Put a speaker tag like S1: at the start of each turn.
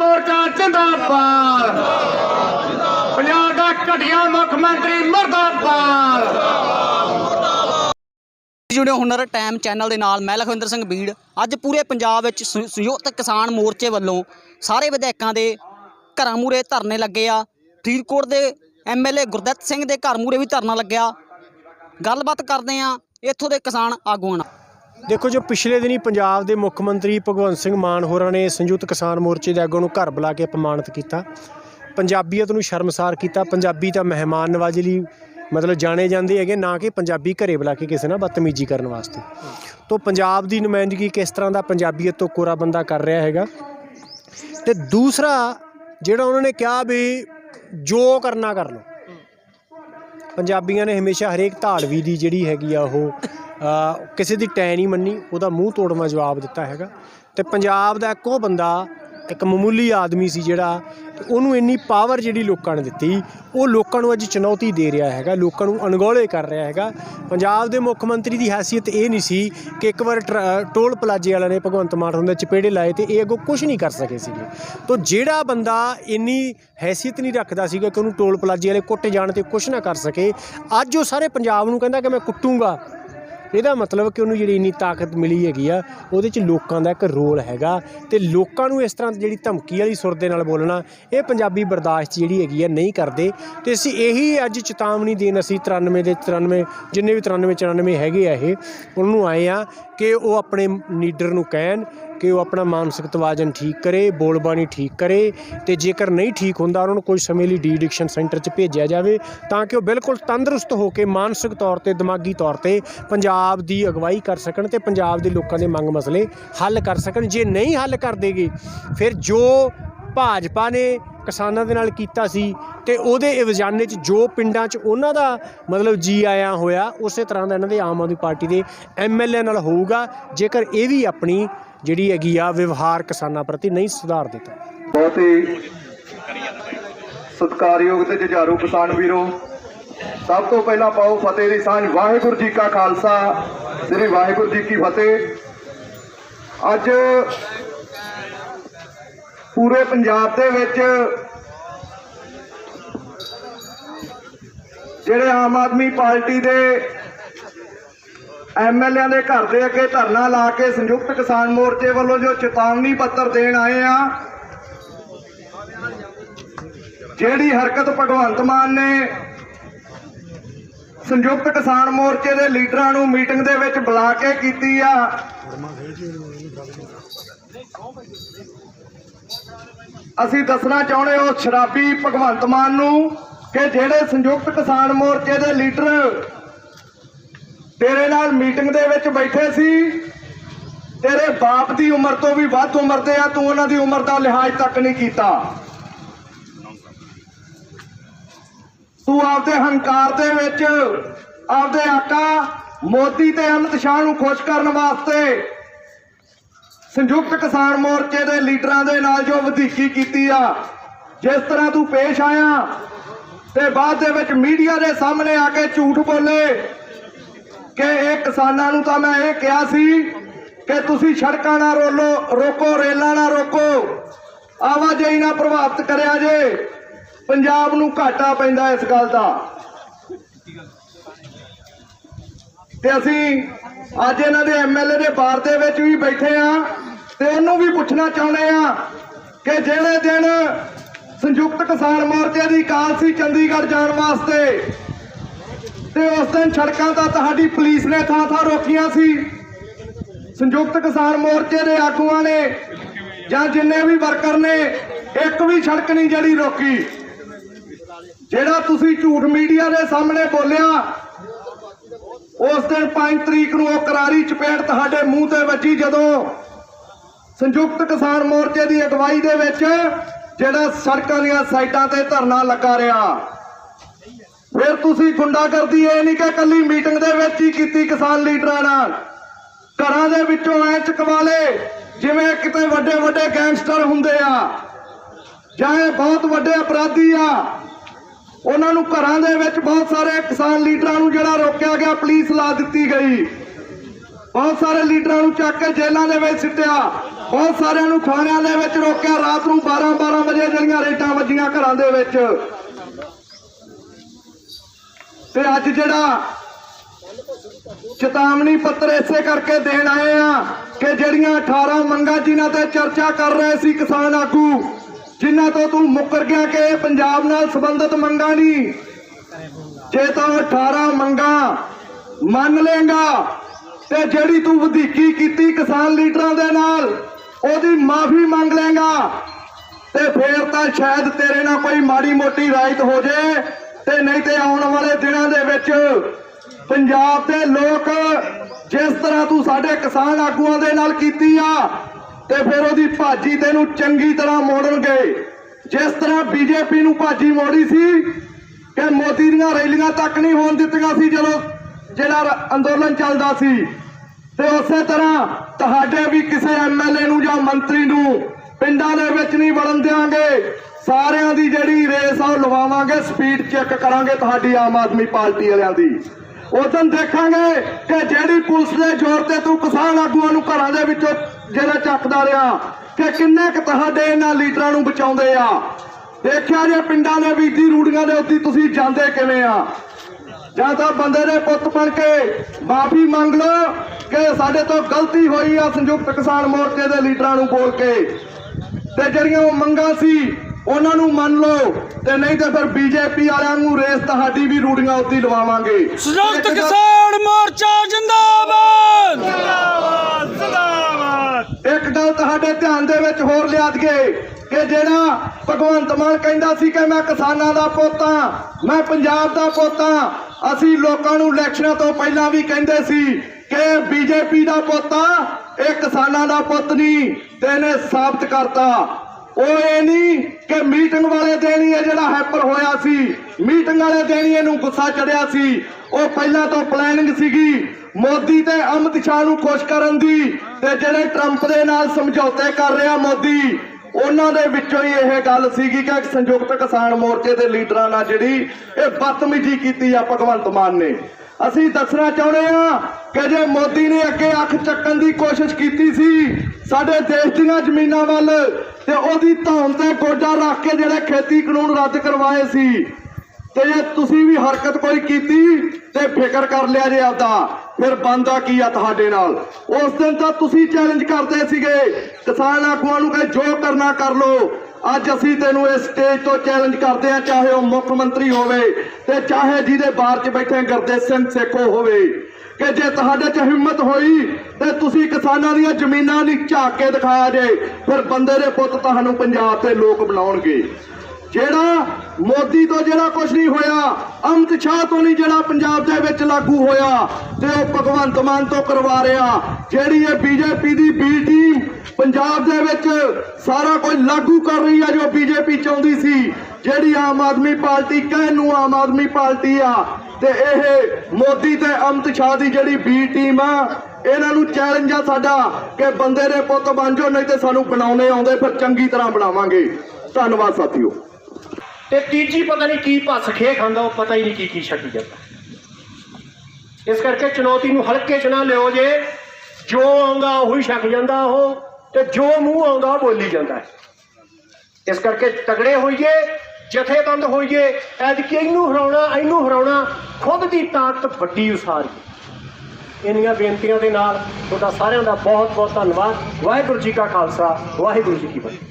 S1: ਮੋਰਚਾ ਜਿੰਦਾਬਾਦ। ਪੰਜਾਬ ਦਾ ਘਟੀਆ ਮੁੱਖ ਮੰਤਰੀ ਮਰਦਾਬਾਦ।
S2: ਜੁੜੇ ਹੁਨਰ ਟਾਈਮ ਚੈਨਲ ਦੇ ਨਾਲ ਮੈਂ ਲਖਵਿੰਦਰ ਸਿੰਘ ਬੀੜ। ਅੱਜ ਪੂਰੇ ਪੰਜਾਬ ਵਿੱਚ ਸੰਯੁਕਤ ਕਿਸਾਨ ਮੋਰਚੇ ਵੱਲੋਂ ਸਾਰੇ ਵਿਧਾਇਕਾਂ ਦੇ ਘਰਾਂ ਮੂਰੇ ਧਰਨੇ ਲੱਗੇ ਆ। ਫਰੀਦਕੋਟ ਦੇ ਐਮਐਲਏ ਗੁਰਦੱਤ ਸਿੰਘ ਦੇ ਘਰ ਮੂਰੇ ਵੀ ਧਰਨਾ ਲੱਗਿਆ। ਗੱਲਬਾਤ ਕਰਦੇ ਆ ਇੱਥੋਂ ਦੇ ਕਿਸਾਨ ਆਗੂਆਂ ਨਾਲ।
S3: ਦੇਖੋ ਜੋ, ਪਿਛਲੇ ਦਿਨੀ ਪੰਜਾਬ ਦੇ ਮੁੱਖ ਮੰਤਰੀ ਭਗਵੰਤ ਸਿੰਘ ਮਾਨ ਹੋਰਾਂ ਨੇ ਸੰਯੁਕਤ ਕਿਸਾਨ ਮੋਰਚੇ ਦੇ ਆਗੂਆਂ ਨੂੰ ਘਰ ਬੁਲਾ ਕੇ ਅਪਮਾਨਿਤ ਕੀਤਾ। ਪੰਜਾਬੀਅਤ ਨੂੰ ਸ਼ਰਮਸਾਰ ਕੀਤਾ। ਪੰਜਾਬੀ ਤਾਂ ਮਹਿਮਾਨ ਨਵਾਜ਼ੀ ਲਈ ਮਤਲਬ ਜਾਣੇ ਜਾਂਦੇ ਹੈਗੇ, ਨਾ ਕਿ ਪੰਜਾਬੀ ਘਰੇ ਬੁਲਾ ਕੇ ਕਿਸੇ ਨਾਲ ਬਦਤਮੀਜ਼ੀ ਕਰਨ ਵਾਸਤੇ। ਤੋਂ ਪੰਜਾਬ ਦੀ ਨੁਮਾਇੰਦਗੀ ਕਿਸ ਤਰ੍ਹਾਂ ਦਾ ਪੰਜਾਬੀਅਤ ਤੋਂ ਕੋਰਾ ਬੰਦਾ ਕਰ ਰਿਹਾ ਹੈਗਾ? ਤੇ ਦੂਸਰਾ, ਜਿਹੜਾ ਉਹਨਾਂ ਨੇ ਕਿਹਾ ਵੀ ਜੋ ਕਰਨਾ ਕਰ ਲਓ। ਪੰਜਾਬੀਆਂ ਨੇ ਹਮੇਸ਼ਾ ਹਰੇਕ ਧਾੜਵੀ ਦੀ ਜਿਹੜੀ ਹੈਗੀ ਆ ਉਹ ਕਿਸੇ ਦੀ ਟੈ ਨਹੀਂ ਮੰਨੀ, ਉਹਦਾ ਮੂੰਹ ਤੋੜਵਾ ਜਵਾਬ ਦਿੱਤਾ ਹੈਗਾ। ਤੇ ਪੰਜਾਬ ਦਾ ਇੱਕੋ ਬੰਦਾ, ਇੱਕ ਮਾਮੂਲੀ ਆਦਮੀ ਸੀ ਜਿਹੜਾ, ਤੇ ਉਹਨੂੰ ਇੰਨੀ ਪਾਵਰ ਜਿਹੜੀ ਲੋਕਾਂ ਨੇ ਦਿੱਤੀ, ਉਹ ਲੋਕਾਂ ਨੂੰ ਅੱਜ ਚੁਣੌਤੀ ਦੇ ਰਿਹਾ ਹੈਗਾ, ਲੋਕਾਂ ਨੂੰ ਅਣਗੌਲੇ ਕਰ ਰਿਹਾ ਹੈਗਾ। ਪੰਜਾਬ ਦੇ ਮੁੱਖ ਮੰਤਰੀ ਦੀ ਹੈਸੀਅਤ ਇਹ ਨਹੀਂ ਸੀ ਕਿ ਇੱਕ ਵਾਰ ਟਰ- ਟੋਲ ਪਲਾਜੇ ਵਾਲਿਆਂ ਨੇ ਭਗਵੰਤ ਮਾਨ ਹੁੰਦੇ ਚਪੇੜੇ ਲਾਏ ਤੇ ਇਹ ਅੱਗੋਂ ਕੁਝ ਨਹੀਂ ਕਰ ਸਕੇ ਸੀਗੇ। ਤੋਂ ਜਿਹੜਾ ਬੰਦਾ ਇੰਨੀ ਹੈਸੀਅਤ ਨਹੀਂ ਰੱਖਦਾ ਸੀਗਾ ਕਿ ਉਹਨੂੰ ਟੋਲ ਪਲਾਜੇ ਵਾਲੇ ਕੁੱਟ ਜਾਣ ਤੇ ਕੁਝ ਨਾ ਕਰ ਸਕੇ, ਅੱਜ ਉਹ ਸਾਰੇ ਪੰਜਾਬ ਨੂੰ ਕਹਿੰਦਾ ਕਿ ਮੈਂ ਕੁੱਟੂੰਗਾ ਇਹਦਾ ਮਤਲਬ ਕਿ ਉਹਨੂੰ ਜਿਹੜੀ ਇੰਨੀ ਤਾਕਤ ਮਿਲੀ ਹੈਗੀ ਆ, ਉਹਦੇ 'ਚ ਲੋਕਾਂ ਦਾ ਇੱਕ ਰੋਲ ਹੈਗਾ ਤੇ ਲੋਕਾਂ ਨੂੰ ਇਸ ਤਰ੍ਹਾਂ ਦੀ ਜਿਹੜੀ ਧਮਕੀ ਵਾਲੀ ਸੁਰ ਦੇ ਨਾਲ ਬੋਲਣਾ, ਇਹ ਪੰਜਾਬੀ ਬਰਦਾਸ਼ਤ ਜਿਹੜੀ ਹੈਗੀ ਆ ਨਹੀਂ ਕਰਦੇ ਤੇ ਅਸੀਂ ਇਹੀ ਅੱਜ ਚੇਤਾਵਨੀ ਦੇਣ ਅਸੀਂ 93 ਦੇ 93 ਜਿੰਨੇ ਵੀ 93 94 ਹੈਗੇ ਆ ਇਹ, ਉਹਨੂੰ ਆਏ ਆ ਕਿ ਉਹ ਆਪਣੇ ਲੀਡਰ ਨੂੰ ਕਹਿਣ ਕਿ ਉਹ ਆਪਣਾ ਮਾਨਸਿਕ ਤਵਾਜ਼ਨ ਠੀਕ ਕਰੇ, ਬੋਲਬਾਣੀ ਠੀਕ ਕਰੇ ਤੇ ਜੇਕਰ ਨਹੀਂ ਠੀਕ ਹੁੰਦਾ ਉਹਨਾਂ ਨੂੰ ਕੁਝ ਸਮੇਂ ਲਈ ਡੀ ਐਡਿਕਸ਼ਨ ਸੈਂਟਰ 'ਚ ਭੇਜਿਆ ਜਾਵੇ ਤਾਂ ਕਿ ਉਹ ਬਿਲਕੁਲ ਤੰਦਰੁਸਤ ਹੋ ਕੇ ਮਾਨਸਿਕ ਤੌਰ ਤੇ, ਦਿਮਾਗੀ ਤੌਰ ਤੇ ਪੰਜਾਬ ਦੀ ਅਗਵਾਈ ਕਰ ਸਕਣ ਤੇ ਪੰਜਾਬ ਦੇ ਲੋਕਾਂ ਦੇ ਮੰਗ ਮਸਲੇ ਹੱਲ ਕਰ ਸਕਣ। ਜੇ ਨਹੀਂ ਹੱਲ ਕਰ ਦੇਗੇ, ਫਿਰ ਜੋ ਭਾਜਪਾ ਨੇ ਕਿਸਾਨਾਂ ਦੇ ਨਾਲ ਕੀਤਾ ਸੀ ਤੇ ਉਹਦੇ ਇਵਜ਼ਾਨੇ 'ਚ ਜੋ ਪਿੰਡਾਂ 'ਚ ਉਹਨਾਂ ਦਾ ਮਤਲਬ ਜੀ ਆਇਆ ਹੋਇਆ, ਉਸੇ ਤਰ੍ਹਾਂ ਦਾ ਇਹਨਾਂ ਦੇ ਆਮ ਆਦਮੀ ਪਾਰਟੀ ਦੇ ਐਮਐਲਏ ਨਾਲ ਹੋਊਗਾ, ਜੇਕਰ ਇਹ ਵੀ ਆਪਣੀ ਜਿਹੜੀ ਹੈਗੀ ਆ ਵਿਵਹਾਰ ਕਿਸਾਨਾਂ ਪ੍ਰਤੀ ਨਹੀਂ ਸੁਧਾਰ ਦਿੱਤਾ।
S4: ਬਹੁਤ ਹੀ ਸਤਿਕਾਰਯੋਗ ਤੇ ਜੁਝਾਰੂ ਕਿਸਾਨ ਵੀਰੋ ਸਭ ਤੋਂ ਪਹਿਲਾਂ ਪਾਓ ਫਤਿਹ ਦੀ ਸਾਂਝ। ਵਾਹਿਗੁਰੂ ਜੀ ਕਾ ਖਾਲਸਾ। ਸ੍ਰੀ ਵਾਹਿਗੁਰੂ ਜੀ ਕੀ ਫਤਿਹ। ਅੱਜ ਪੂਰੇ ਪੰਜਾਬ ਦੇ ਵਿੱਚ ਜਿਹੜੇ ਆਮ ਆਦਮੀ ਪਾਰਟੀ ਦੇ ਐਮਐਲਏ ਦੇ ਘਰ ਦੇ ਅੱਗੇ ਧਰਨਾ ਲਾ ਕੇ ਸੰਯੁਕਤ ਕਿਸਾਨ ਮੋਰਚੇ ਵੱਲੋਂ ਜੋ ਚੇਤਾਵਨੀ ਪੱਤਰ ਦੇਣ ਆਏ ਆ, ਜਿਹੜੀ ਹਰਕਤ ਭਗਵੰਤ ਮਾਨ ਨੇ ਸੰਯੁਕਤ ਕਿਸਾਨ ਮੋਰਚੇ ਦੇ ਲੀਡਰਾਂ ਨੂੰ ਮੀਟਿੰਗ ਦੇ ਵਿੱਚ ਬੁਲਾ ਕੇ ਕੀਤੀ ਆ। ਅਸੀਂ ਦੱਸਣਾ ਚਾਹੁੰਦੇ ਹਾਂ ਸ਼ਰਾਬੀ ਭਗਵੰਤ ਮਾਨ ਨੂੰ ਕਿ ਜਿਹੜੇ ਸੰਯੁਕਤ ਕਿਸਾਨ ਮੋਰਚੇ ਦੇ ਲੀਡਰ ਤੇਰੇ ਨਾਲ ਮੀਟਿੰਗ ਦੇ ਵਿੱਚ ਬੈਠੇ ਸੀ, ਤੇਰੇ ਬਾਪ ਦੀ ਉਮਰ ਤੋਂ ਵੀ ਵੱਧ ਉਮਰ ਦੇ ਆ, ਤੂੰ ਉਹਨਾਂ ਦੀ ਉਮਰ ਦਾ ਲਿਹਾਜ਼ ਤੱਕ ਨਹੀਂ ਕੀਤਾ। ਤੂੰ ਆਪਦੇ ਹੰਕਾਰ ਦੇ ਵਿੱਚ, ਆਪਦੇ ਆਕਾ ਮੋਦੀ ਤੇ ਅਮਿਤ ਸ਼ਾਹ ਨੂੰ ਖੁਸ਼ ਕਰਨ ਵਾਸਤੇ ਸੰਯੁਕਤ ਕਿਸਾਨ ਮੋਰਚੇ ਦੇ ਲੀਡਰਾਂ ਦੇ ਨਾਲ ਜੋ ਵਧੀਕੀ ਕੀਤੀ ਆ, ਜਿਸ ਤਰ੍ਹਾਂ ਤੂੰ ਪੇਸ਼ ਆਇਆ ਤੇ ਬਾਅਦ ਦੇ ਵਿੱਚ ਮੀਡੀਆ ਦੇ ਸਾਹਮਣੇ ਆ ਕੇ ਝੂਠ ਬੋਲੇ ਕਿ ਇਹ ਕਿਸਾਨਾਂ ਨੂੰ ਤਾਂ ਮੈਂ ਇਹ ਕਿਹਾ ਸੀ ਕਿ ਤੁਸੀਂ ਸੜਕਾਂ ਨਾ ਰੋਲੋ, ਰੋਕੋ, ਰੇਲਾਂ ਨਾ ਰੋਕੋ, ਆਵਾਜਾਈ ਨਾ ਪ੍ਰਭਾਵਿਤ ਕਰਿਆ ਜੇ। ਪੰਜਾਬ ਨੂੰ ਘਾਟਾ ਪੈਂਦਾ ਇਸ ਗੱਲ ਦਾ। ਤੇ ਅਸੀਂ ਅੱਜ ਇਹਨਾਂ ਦੇ ਐਮਐਲਏ ਦੇ ਬਾਰ ਦੇ ਵਿੱਚ ਵੀ ਬੈਠੇ ਆ ਤੇ ਉਹਨੂੰ ਵੀ ਪੁੱਛਣਾ ਚਾਹੁੰਦੇ ਆ ਕਿ ਜਿਹੜੇ ਦਿਨ ਸੰਯੁਕਤ ਕਿਸਾਨ ਮੋਰਚੇ ਦੀ ਕਾਲ ਸੀ ਚੰਡੀਗੜ੍ਹ ਜਾਣ ਵਾਸਤੇ, ਤੇ ਉਸ ਦਿਨ ਸੜਕਾਂ ਤਾਂ ਤੁਹਾਡੀ ਪੁਲਿਸ ਨੇ ਥਾਂ ਥਾਂ ਰੋਕੀਆਂ ਸੀ। ਸੰਯੁਕਤ ਕਿਸਾਨ ਮੋਰਚੇ ਦੇ ਆਗੂਆਂ ਨੇ ਜਾਂ ਜਿੰਨੇ ਵੀ ਵਰਕਰ ਨੇ, ਇੱਕ ਵੀ ਸੜਕ ਨਹੀਂ ਜਿਹੜੀ ਰੋਕੀ। ਜਿਹੜਾ ਤੁਸੀਂ ਝੂਠ ਮੀਡੀਆ ਦੇ ਸਾਹਮਣੇ ਬੋਲਿਆ, ਉਸ ਦਿਨ 5 ਤਰੀਕ ਨੂੰ ਉਹ ਕਰਾਰੀ ਚਪੇੜ ਤੁਹਾਡੇ ਮੂੰਹ ਤੇ ਵੱਜੀ ਜਦੋਂ ਸੰਯੁਕਤ ਕਿਸਾਨ ਮੋਰਚੇ ਦੀ ਅਗਵਾਈ ਦੇ ਵਿੱਚ ਜਿਹੜਾ ਸੜਕਾਂ ਦੀਆਂ ਸਾਈਡਾਂ ਤੇ ਧਰਨਾ ਲੱਗਾ ਰਿਹਾ। ਫਿਰ ਤੁਸੀਂ ਗੁੰਡਾਗਰਦੀ, ਇਹ ਨਹੀਂ ਕਿ ਕੱਲੀ ਮੀਟਿੰਗ ਦੇ ਵਿੱਚ ਹੀ ਕੀਤੀ ਕਿਸਾਨ ਲੀਡਰਾਂ ਨਾਲ। ਘਰਾਂ ਦੇ ਵਿੱਚੋਂ ਐ ਚਕਵਾਲੇ, ਜਿਵੇਂ ਕਿਤੇ ਵੱਡੇ ਵੱਡੇ ਗੈਂਗਸਟਰ ਹੁੰਦੇ ਆ, ਜਾਂ ਇਹ ਬਹੁਤ ਵੱਡੇ ਅਪਰਾਧੀ ਆ। ਉਹਨਾਂ ਨੂੰ ਘਰਾਂ ਦੇ ਵਿੱਚ ਬਹੁਤ ਸਾਰੇ ਕਿਸਾਨ ਲੀਡਰਾਂ ਨੂੰ ਜਿਹੜਾ ਰੋਕਿਆ ਗਿਆ ਪੁਲਿਸ ਲਾ ਦਿੱਤੀ ਗਈ। ਬਹੁਤ ਸਾਰੇ ਲੀਡਰਾਂ ਨੂੰ ਚੱਕ ਕੇ ਜੇਲ੍ਹਾਂ ਦੇ ਵਿੱਚ ਸਿੱਟਿਆ। ਬਹੁਤ ਸਾਰਿਆਂ ਨੂੰ ਥਾਣਿਆਂ ਦੇ ਵਿੱਚ ਰੋਕਿਆ। ਰਾਤ ਨੂੰ 12 12 ਵਜੇ ਜਿਹੜੀਆਂ ਰੇਟਾਂ ਵੱਜੀਆਂ ਘਰਾਂ ਦੇ ਵਿੱਚ। ਤੇ ਅੱਜ ਜਿਹੜਾ ਚੇਤਾਵਨੀ ਪੱਤਰ ਇਸੇ ਕਰਕੇ ਦੇਣ ਆਏ ਆ ਕਿ ਜਿਹੜੀਆਂ 18 ਮੰਗਾਂ ਜਿਨ੍ਹਾਂ ਤੇ ਚਰਚਾ ਕਰ ਰਹੇ ਸੀ ਕਿਸਾਨ ਆਗੂ ਜਿਨ੍ਹਾਂ ਤੋਂ ਤੂੰ ਮੁੱਕਰ ਗਿਆ ਕਿ ਪੰਜਾਬ ਨਾਲ ਸੰਬੰਧਿਤ ਮੰਗਾਂ ਨਹੀਂ, ਜੇ ਤਾਂ 18 ਮੰਗਾਂ ਮੰਨ ਲੇਗਾ ਤੇ ਜਿਹੜੀ ਤੂੰ ਵਧੀਕੀ ਕੀਤੀ ਕਿਸਾਨ ਲੀਡਰਾਂ ਦੇ ਨਾਲ, ਉਹਦੀ ਮਾਫੀ ਮੰਗ ਲੇਗਾ ਤੇ ਫੇਰ ਤਾਂ ਸ਼ਾਇਦ ਤੇਰੇ ਨਾਲ ਕੋਈ ਮਾੜੀ ਮੋਟੀ ਰਾਇਤ ਹੋ ਜੇ ਤੇ ਨਹੀਂ ਤੇ ਆਉਣ ਵਾਲੇ ਦਿਨਾਂ ਦੇ ਵਿੱਚ ਪੰਜਾਬ ਦੇ ਲੋਕ ਜਿਸ ਤਰ੍ਹਾਂ ਤੂੰ ਸਾਡੇ ਕਿਸਾਨ ਆਗੂਆਂ ਦੇ ਨਾਲ ਕੀਤੀ ਆ ਤੇ ਫਿਰ ਉਹਦੀ ਭਾਜੀ ਤੈਨੂੰ ਚੰਗੀ ਤਰ੍ਹਾਂ ਮੋੜਨਗੇ। ਜਿਸ ਤਰ੍ਹਾਂ ਬੀਜੇਪੀ ਨੂੰ ਭਾਜੀ ਮੋੜੀ ਸੀ, ਕਿ ਮੋਦੀ ਦੀਆਂ ਰੈਲੀਆਂ ਤੱਕ ਨਹੀਂ ਹੋਣ ਦਿੱਤੀਆਂ ਸੀ ਜਦੋਂ ਜਿਹੜਾ ਅੰਦੋਲਨ ਚੱਲਦਾ ਸੀ। ਤੇ ਉਸੇ ਤਰ੍ਹਾਂ ਤੁਹਾਡੇ ਵੀ ਕਿਸੇ ਐਮਐਲਏ ਨੂੰ ਜਾਂ ਮੰਤਰੀ ਨੂੰ ਪਿੰਡਾਂ ਦੇ ਵਿੱਚ ਨਹੀਂ ਵੜਨ ਦਿਆਂਗੇ। ਸਾਰਿਆਂ ਦੀ ਜਿਹੜੀ ਰੇਸ ਆ ਉਹ ਲਵਾਵਾਂਗੇ, ਸਪੀਡ ਚੈੱਕ ਕਰਾਂਗੇ ਤੁਹਾਡੀ ਆਮ ਆਦਮੀ ਪਾਰਟੀ ਵਾਲਿਆਂ ਦੀ। ਉਦੋਂ ਦੇਖਾਂਗੇ ਕਿ ਜਿਹੜੀ ਪੁਲਿਸ ਦੇ ਜ਼ੋਰ ਤੇ ਤੂੰ ਕਿਸਾਨ ਆਗੂਆਂ ਨੂੰ ਘਰਾਂ ਦੇ ਵਿੱਚੋਂ ਜਿਹੜਾ ਚੱਕਦਾ ਰਿਹਾ, ਕਿ ਕਿੰਨੇ ਕੁ ਤੁਹਾਡੇ ਇਹਨਾਂ ਲੀਡਰਾਂ ਨੂੰ ਬਚਾਉਂਦੇ ਆ। ਦੇਖਿਆ ਜੇ ਪਿੰਡਾਂ ਦੇ ਵਿੱਚ ਰੂੜੀਆਂ ਦੇ ਉੱਤੇ ਤੁਸੀਂ ਜਾਂਦੇ ਕਿਵੇਂ ਆ? ਜਾਂ ਤਾਂ ਬੰਦੇ ਦੇ ਪੁੱਤ ਬਣ ਕੇ ਮਾਫੀ ਮੰਗ ਲਓ ਕਿ ਸਾਡੇ ਤੋਂ ਗਲਤੀ ਹੋਈ ਆ ਸੰਯੁਕਤ ਕਿਸਾਨ ਮੋਰਚੇ ਦੇ ਲੀਡਰਾਂ ਨੂੰ ਬੋਲ ਕੇ। ਤੇ ਜਿਹੜੀਆਂ ਉਹ ਮੰਗਾਂ ਸੀ ਉਹਨਾਂ ਨੂੰ ਮੰਨ ਲਓ ਤੇ ਨਹੀਂ ਤੇ ਫਿਰ ਬੀਜੇਪੀ ਵਾਲਿਆਂ ਨੂੰ ਰੇਸ ਤੁਹਾਡੀ ਵੀ ਰੂੜੀਆਂ ਉੱਤੇ ਲਵਾਵਾਂਗੇ।
S5: ਸੰਯੁਕਤ ਕਿਸਾਨ ਮੋਰਚਾ ਜਿੰਦਾਬਾਦ!
S4: ਇੱਕ ਗੱਲ ਤੁਹਾਡੇ ਧਿਆਨ ਦੇ ਵਿੱਚ ਹੋਰ ਲਿਆ ਦਈਏ ਕਿ ਜਿਹੜਾ ਭਗਵੰਤ ਮਾਨ ਕਹਿੰਦਾ ਸੀ ਕਿ ਮੈਂ ਕਿਸਾਨਾਂ ਦਾ ਪੁੱਤ ਹਾਂ ਮੈਂ ਪੰਜਾਬ ਦਾ ਪੁੱਤ ਹਾਂ ਅਸੀਂ ਲੋਕਾਂ ਨੂੰ ਇਲੈਕਸ਼ਨਾਂ ਤੋਂ ਪਹਿਲਾਂ ਵੀ ਕਹਿੰਦੇ ਸੀ ਕਿ ਬੀਜੇਪੀ ਦਾ ਪੁੱਤ ਆ ਇਹ ਕਿਸਾਨਾਂ ਦਾ ਪੁੱਤ ਨਹੀਂ ਤੇ ਇਹਨੇ ਸਾਬਤ ਕਰਤਾ। ਉਹ ਇਹ ਨਹੀਂ ਕਿ ਮੀਟਿੰਗ ਵਾਲੇ ਦਿਨ ਹੀ ਇਹ ਜਿਹੜਾ ਹੈਪਰ ਹੋਇਆ ਸੀ, ਮੀਟਿੰਗ ਵਾਲੇ ਦਿਨ ਹੀ ਇਹਨੂੰ ਗੁੱਸਾ ਚੜਿਆ ਸੀ। ਉਹ ਪਹਿਲਾਂ ਤੋਂ ਪਲੈਨਿੰਗ ਸੀਗੀ। ਮੋਦੀ ਤੇ ਅਮਿਤ ਸ਼ਾਹ ਨੂੰ ਖੁਸ਼ ਕਰਨ ਦੀ ਤੇ ਜਿਹੜੇ ਟਰੰਪ ਦੇ ਨਾਲ ਸਮਝੌਤੇ ਕਰ ਰਿਹਾ ਮੋਦੀ, ਉਹਨਾਂ ਦੇ ਵਿੱਚੋਂ ਹੀ ਇਹ ਗੱਲ ਸੀਗੀ ਕਿ ਸੰਯੁਕਤ ਕਿਸਾਨ ਮੋਰਚੇ ਦੇ ਲੀਡਰਾਂ ਨਾਲ ਜਿਹੜੀ ਇਹ ਬਦਤਮੀਜ਼ੀ ਕੀਤੀ ਆ ਭਗਵੰਤ ਮਾਨ ਨੇ। ਅਸੀਂ ਦੱਸਣਾ ਚਾਹੁੰਦੇ ਆ ਕਿ ਜੇ ਮੋਦੀ ਨੇ ਅੱਗੇ ਅੱਖ ਚੱਕਣ ਦੀ ਕੋਸ਼ਿਸ਼ ਕੀਤੀ ਸੀ, ਸਾਡੇ ਦੇਸ਼ ਦੀਆਂ ਜ਼ਮੀਨਾਂ ਵੱਲ ਤੇ ਉਹਦੀ ਧੌਣ ਤੇ ਗੋਡਾ ਰੱਖ ਕੇ ਜਿਹੜੇ ਖੇਤੀ ਕਾਨੂੰਨ ਰੱਦ ਕਰਵਾਏ ਸੀ, ਤੇ ਜੇ ਤੁਸੀਂ ਵੀ ਹਰਕਤ ਕੋਈ ਕੀਤੀ, ਤੇ ਫਿਕਰ ਕਰ ਲਿਆ ਜੇ ਆਪਦਾ। ਫਿਰ ਬੰਦਾ ਕੀ ਆ ਤੁਹਾਡੇ ਨਾਲ? ਉਸ ਦਿਨ ਤਾਂ ਤੁਸੀਂ ਚੈਲੰਜ ਕਰਦੇ ਸੀਗੇ, ਕਿਸਾਨ ਆਗੂਆਂ ਨੂੰ ਕਿ ਜੋ ਕਰਨਾ ਕਰ ਲੋ ਅੱਜ ਅਸੀਂ ਤੈਨੂੰ ਇਸ ਸਟੇਜ ਤੋਂ ਚੈਲੰਜ ਕਰਦੇ ਆ ਚਾਹੇ ਉਹ ਮੁੱਖ ਮੰਤਰੀ ਹੋਵੇ, ਤੇ ਚਾਹੇ ਜਿਹਦੇ ਬਾਰ 'ਚ ਬੈਠੇ ਗੁਰਦੇਵ ਸਿੰਘ ਸੇਖੋ ਹੋਵੇ। ਕਿ ਜੇ ਤੁਹਾਡੇ 'ਚ ਹਿੰਮਤ ਹੋਈ ਤੇ ਤੁਸੀਂ ਕਿਸਾਨਾਂ ਦੀਆਂ ਜ਼ਮੀਨਾਂ ਦੀ ਝਾਕ ਕੇ ਦਿਖਾਇਆ ਜੇ, ਫਿਰ ਬੰਦੇ ਦੇ ਪੁੱਤ ਤੁਹਾਨੂੰ ਪੰਜਾਬ ਦੇ ਲੋਕ ਬਣਾਉਣਗੇ। ਜਿਹੜਾ ਮੋਦੀ ਤੋਂ ਜਿਹੜਾ ਕੁਝ ਨਹੀਂ ਹੋਇਆ, ਅਮਿਤ ਸ਼ਾਹ ਤੋਂ ਨਹੀਂ ਜਿਹੜਾ ਪੰਜਾਬ ਦੇ ਵਿੱਚ ਲਾਗੂ ਹੋਇਆ, ਤੇ ਉਹ ਭਗਵੰਤ ਮਾਨ ਤੋਂ ਕਰਵਾ ਰਿਹਾ, ਜਿਹੜੀ ਇਹ ਬੀਜੇਪੀ ਦੀ ਬੀ ਟੀਮ ਪੰਜਾਬ ਦੇ ਵਿੱਚ ਸਾਰਾ ਕੁਝ ਲਾਗੂ ਕਰ ਰਹੀ ਆ ਜੋ ਬੀਜੇਪੀ ਚਾਹੁੰਦੀ ਸੀ, ਜਿਹੜੀ ਆਮ ਆਦਮੀ ਪਾਰਟੀ, ਕਹਿਣ ਨੂੰ ਆਮ ਆਦਮੀ ਪਾਰਟੀ ਆ ਤੇ ਇਹ ਮੋਦੀ ਤੇ ਅਮਿਤ ਸ਼ਾਹ ਦੀ ਜਿਹੜੀ ਬੀ ਟੀਮ ਆ, ਇਹਨਾਂ ਨੂੰ ਚੈਲੰਜ ਆ ਸਾਡਾ ਕਿ ਬੰਦੇ ਦੇ ਪੁੱਤ ਬਣ ਜਾਓ, ਨਹੀਂ ਤੇ ਸਾਨੂੰ ਬਣਾਉਣੇ ਆਉਂਦੇ, ਫਿਰ ਚੰਗੀ ਤਰ੍ਹਾਂ ਬਣਾਵਾਂਗੇ। ਧੰਨਵਾਦ ਸਾਥੀਓ।
S6: ਤੇ ਤੀਜੀ ਪਤਾ ਨਹੀਂ ਕੀ ਭੱਸ ਖੇ ਖਾਂਦਾ, ਉਹ ਪਤਾ ਹੀ ਨਹੀਂ ਕੀ ਕੀ ਛੱਡੀ ਜਾਂਦਾ। ਇਸ ਕਰਕੇ ਚੁਣੌਤੀ ਨੂੰ ਹਲਕੇ ਚ ਨਾ ਲਿਓ ਜੇ, ਜੋ ਆਉਂਦਾ ਉਹੀ ਛੱਕ ਜਾਂਦਾ ਉਹ, ਤੇ ਜੋ ਮੂੰਹ ਆਉਂਦਾ ਉਹ ਬੋਲੀ ਜਾਂਦਾ। ਇਸ ਕਰਕੇ ਤਗੜੇ ਹੋਈਏ ਜਥੇਬੰਦ ਹੋਈਏ ਐਦਕੀ ਇਹਨੂੰ ਹਰਾਉਣਾ ਇਹਨੂੰ ਹਰਾਉਣਾ ਖੁਦ ਦੀ ਤਾਕਤ ਵੱਡੀ ਉਸਾਰੀ। ਇੰਨੀਆਂ ਬੇਨਤੀਆਂ ਦੇ ਨਾਲ ਤੁਹਾਡਾ ਸਾਰਿਆਂ ਦਾ ਬਹੁਤ ਬਹੁਤ ਧੰਨਵਾਦ। ਵਾਹਿਗੁਰੂ ਜੀ ਕਾ ਖਾਲਸਾ, ਵਾਹਿਗੁਰੂ ਜੀ ਕੀ ਫਤਿਹ।